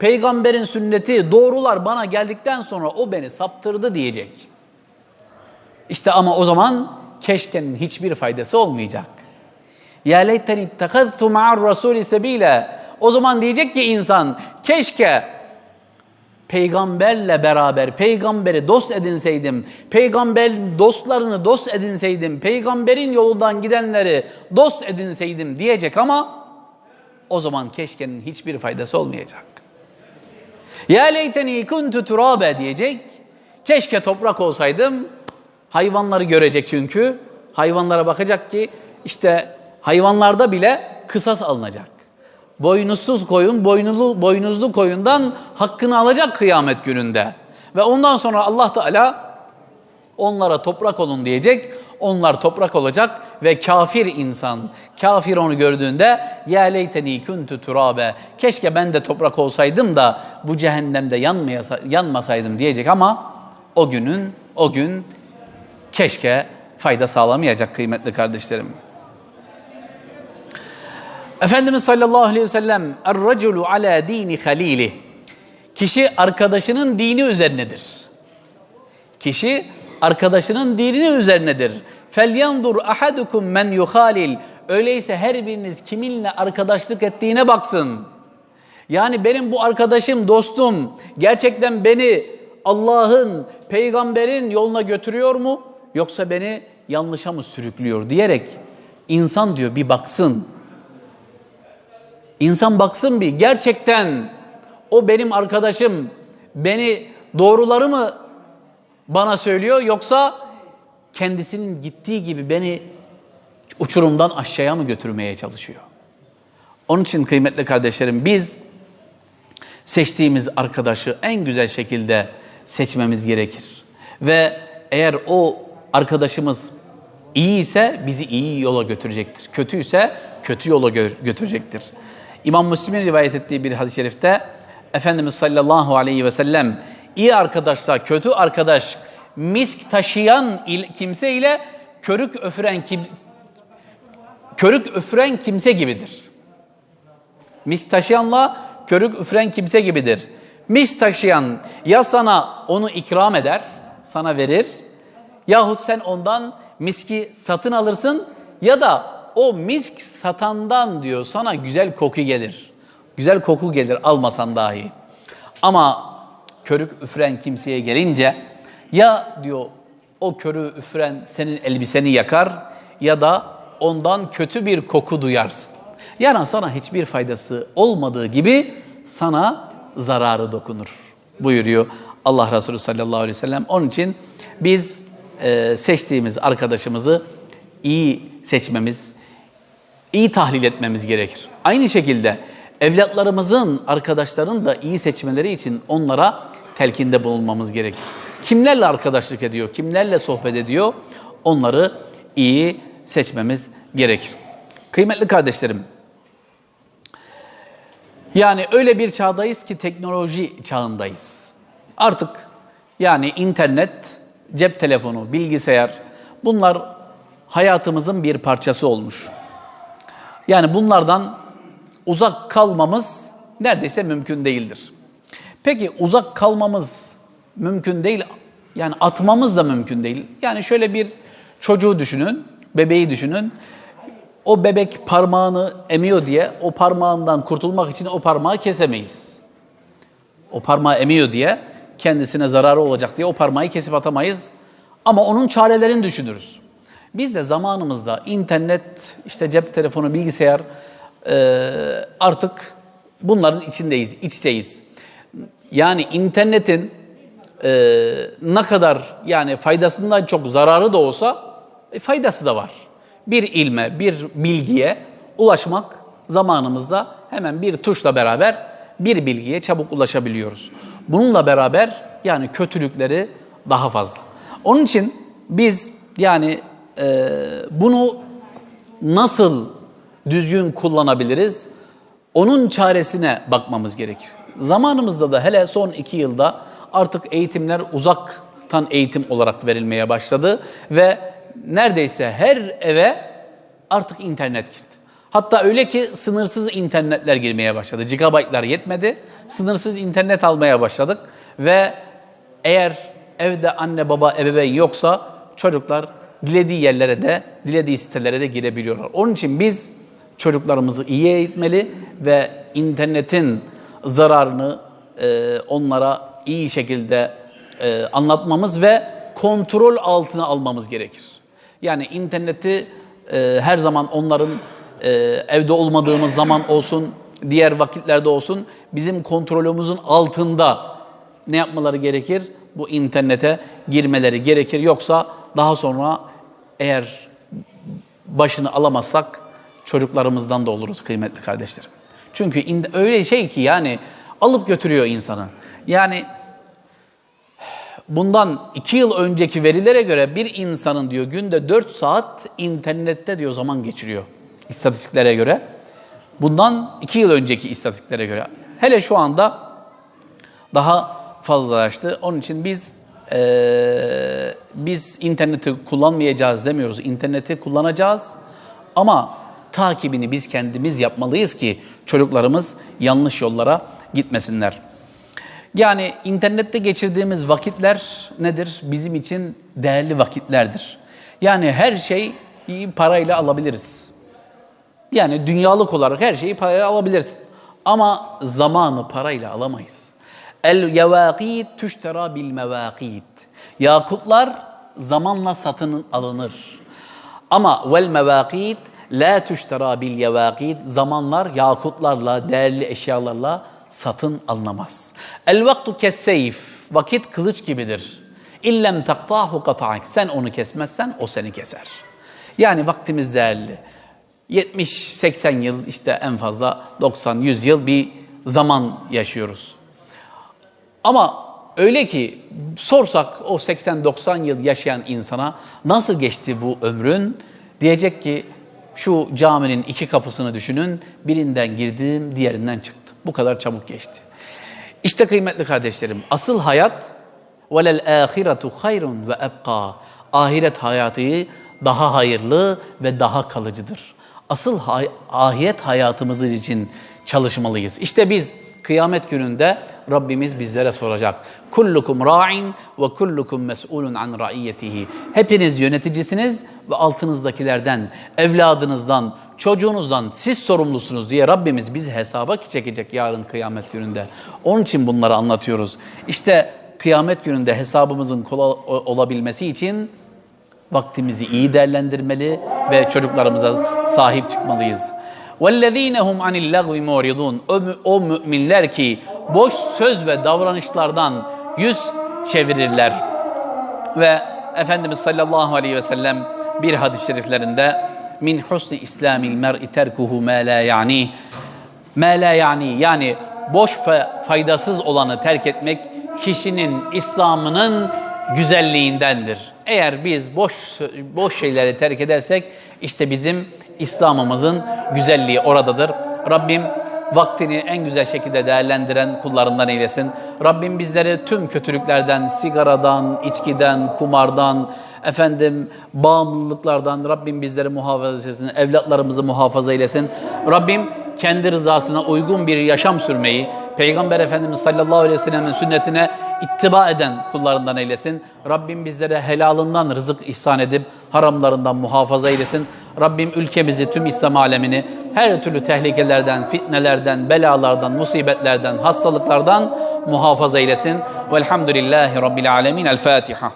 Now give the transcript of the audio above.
peygamberin sünneti, doğrular bana geldikten sonra o beni saptırdı diyecek. İşte ama o zaman keşkenin hiçbir faydası olmayacak. Ya leyteni ittekaztu ma'ar rasuli sebile. O zaman diyecek ki insan keşke peygamberle beraber peygamberi dost edinseydim, peygamber dostlarını dost edinseydim, peygamberin yolundan gidenleri dost edinseydim diyecek ama o zaman keşkenin hiçbir faydası olmayacak. Ya leyteni kuntu turabe diyecek. Keşke toprak olsaydım. Hayvanları görecek çünkü. Hayvanlara bakacak ki işte hayvanlarda bile kısas alınacak. Boynuzsuz koyun, boynuzlu, boynuzlu koyundan hakkını alacak kıyamet gününde. Ve ondan sonra Allah Teala onlara toprak olun diyecek. Onlar toprak olacak ve kafir insan, kafir onu gördüğünde ya leyteni kuntu turabe. Keşke ben de toprak olsaydım da bu cehennemde yanmasaydım diyecek ama o günün o gün keşke fayda sağlamayacak kıymetli kardeşlerim. Efendimiz sallallahu aleyhi ve sellem Er-raculu ala dini halili. Kişi arkadaşının dini üzerinedir. Kişi arkadaşının dinini üzerinedir. Felyandur ahadukum men yuhalil. Öyleyse her biriniz kiminle arkadaşlık ettiğine baksın. Yani benim bu arkadaşım, dostum gerçekten beni Allah'ın, peygamberin yoluna götürüyor mu? Yoksa beni yanlışa mı sürüklüyor diyerek insan diyor bir baksın. İnsan baksın bir gerçekten o benim arkadaşım beni doğruları mı bana söylüyor yoksa kendisinin gittiği gibi beni uçurumdan aşağıya mı götürmeye çalışıyor? Onun için kıymetli kardeşlerim biz seçtiğimiz arkadaşı en güzel şekilde seçmemiz gerekir. Ve eğer o arkadaşımız iyi ise bizi iyi yola götürecektir. Kötü ise kötü yola gö- götürecektir. İmam Müslim'in rivayet ettiği bir hadis-i şerifte Efendimiz sallallahu aleyhi ve sellem iyi arkadaşsa kötü arkadaş misk taşıyan il- kimse ile körük öfüren kim körük üfren kimse gibidir. Misk taşıyanla körük üfren kimse gibidir. Misk taşıyan ya sana onu ikram eder, sana verir yahut sen ondan miski satın alırsın ya da o misk satandan diyor sana güzel koku gelir. Güzel koku gelir almasan dahi. Ama körük üfren kimseye gelince ya diyor o körü üfren senin elbiseni yakar ya da ondan kötü bir koku duyarsın. Yani sana hiçbir faydası olmadığı gibi sana zararı dokunur buyuruyor Allah Resulü sallallahu aleyhi ve sellem. Onun için biz e, seçtiğimiz arkadaşımızı iyi seçmemiz, iyi tahlil etmemiz gerekir. Aynı şekilde evlatlarımızın, arkadaşların da iyi seçmeleri için onlara telkinde bulunmamız gerekir. Kimlerle arkadaşlık ediyor, kimlerle sohbet ediyor onları iyi seçmemiz gerekir. Kıymetli kardeşlerim, yani öyle bir çağdayız ki teknoloji çağındayız. Artık yani internet, cep telefonu, bilgisayar bunlar hayatımızın bir parçası olmuş. Yani bunlardan uzak kalmamız neredeyse mümkün değildir. Peki uzak kalmamız mümkün değil, yani atmamız da mümkün değil. Yani şöyle bir çocuğu düşünün, bebeği düşünün. O bebek parmağını emiyor diye o parmağından kurtulmak için o parmağı kesemeyiz. O parmağı emiyor diye kendisine zararı olacak diye o parmağı kesip atamayız. Ama onun çarelerini düşünürüz. Biz de zamanımızda internet, işte cep telefonu, bilgisayar artık bunların içindeyiz, iç içeyiz. Yani internetin e, ne kadar yani faydasından çok zararı da olsa e, faydası da var. Bir ilme, bir bilgiye ulaşmak zamanımızda hemen bir tuşla beraber bir bilgiye çabuk ulaşabiliyoruz. Bununla beraber yani kötülükleri daha fazla. Onun için biz yani e, bunu nasıl düzgün kullanabiliriz? Onun çaresine bakmamız gerekir. Zamanımızda da hele son iki yılda artık eğitimler uzaktan eğitim olarak verilmeye başladı ve neredeyse her eve artık internet girdi. Hatta öyle ki sınırsız internetler girmeye başladı. Gigabaytlar yetmedi. Sınırsız internet almaya başladık. Ve eğer evde anne baba ebeveyn yoksa çocuklar dilediği yerlere de, dilediği sitelere de girebiliyorlar. Onun için biz çocuklarımızı iyi eğitmeli ve internetin zararını e, onlara iyi şekilde e, anlatmamız ve kontrol altına almamız gerekir. Yani interneti e, her zaman onların evde olmadığımız zaman olsun, diğer vakitlerde olsun bizim kontrolümüzün altında ne yapmaları gerekir? Bu internete girmeleri gerekir. Yoksa daha sonra eğer başını alamazsak çocuklarımızdan da oluruz kıymetli kardeşlerim. Çünkü öyle şey ki yani alıp götürüyor insanı. Yani bundan iki yıl önceki verilere göre bir insanın diyor günde 4 saat internette diyor zaman geçiriyor istatistiklere göre. Bundan iki yıl önceki istatistiklere göre. Hele şu anda daha fazlalaştı. Onun için biz eee, biz interneti kullanmayacağız demiyoruz. İnterneti kullanacağız ama takibini biz kendimiz yapmalıyız ki çocuklarımız yanlış yollara gitmesinler. Yani internette geçirdiğimiz vakitler nedir? Bizim için değerli vakitlerdir. Yani her şeyi parayla alabiliriz. Yani dünyalık olarak her şeyi parayla alabilirsin. Ama zamanı parayla alamayız. El yevâkît tüştera bil mevâkît. Yakutlar zamanla satın alınır. Ama vel mevâkît la tüştera bil yevâkît. Zamanlar yakutlarla, değerli eşyalarla satın alınamaz. El vaktu kesseyf. Vakit kılıç gibidir. İllem taktâhu kata'ak. Sen onu kesmezsen o seni keser. Yani vaktimiz değerli. 70-80 yıl işte en fazla 90-100 yıl bir zaman yaşıyoruz. Ama öyle ki sorsak o 80-90 yıl yaşayan insana nasıl geçti bu ömrün? Diyecek ki şu caminin iki kapısını düşünün. Birinden girdim, diğerinden çıktım. Bu kadar çabuk geçti. İşte kıymetli kardeşlerim, asıl hayat velel ahiretu hayrun ve ebqa. Ahiret hayatı daha hayırlı ve daha kalıcıdır. Asıl hay- ahiret hayatımız için çalışmalıyız. İşte biz kıyamet gününde Rabbimiz bizlere soracak. Kullukum ra'in ve kullukum mes'ulun an ra'iyetihi. Hepiniz yöneticisiniz ve altınızdakilerden, evladınızdan, çocuğunuzdan siz sorumlusunuz diye Rabbimiz bizi hesaba çekecek yarın kıyamet gününde. Onun için bunları anlatıyoruz. İşte kıyamet gününde hesabımızın kolay olabilmesi için vaktimizi iyi değerlendirmeli ve çocuklarımıza sahip çıkmalıyız. وَالَّذ۪ينَ هُمْ عَنِ اللَّغْوِ مُعْرِضُونَ o, mü- o müminler ki boş söz ve davranışlardan yüz çevirirler. Ve Efendimiz sallallahu aleyhi ve sellem bir hadis-i şeriflerinde min husni islamil mer'i terkuhu ma la yani ma la yani yani boş ve faydasız olanı terk etmek kişinin İslam'ının güzelliğindendir. Eğer biz boş boş şeyleri terk edersek işte bizim İslam'ımızın güzelliği oradadır. Rabbim vaktini en güzel şekilde değerlendiren kullarından eylesin. Rabbim bizleri tüm kötülüklerden, sigaradan, içkiden, kumardan, efendim bağımlılıklardan Rabbim bizleri muhafaza etsin, evlatlarımızı muhafaza eylesin. Rabbim kendi rızasına uygun bir yaşam sürmeyi, Peygamber Efendimiz sallallahu aleyhi ve sellem'in sünnetine ittiba eden kullarından eylesin. Rabbim bizlere helalından rızık ihsan edip haramlarından muhafaza eylesin. Rabbim ülkemizi, tüm İslam alemini her türlü tehlikelerden, fitnelerden, belalardan, musibetlerden, hastalıklardan muhafaza eylesin. Velhamdülillahi Rabbil alemin. El Fatiha.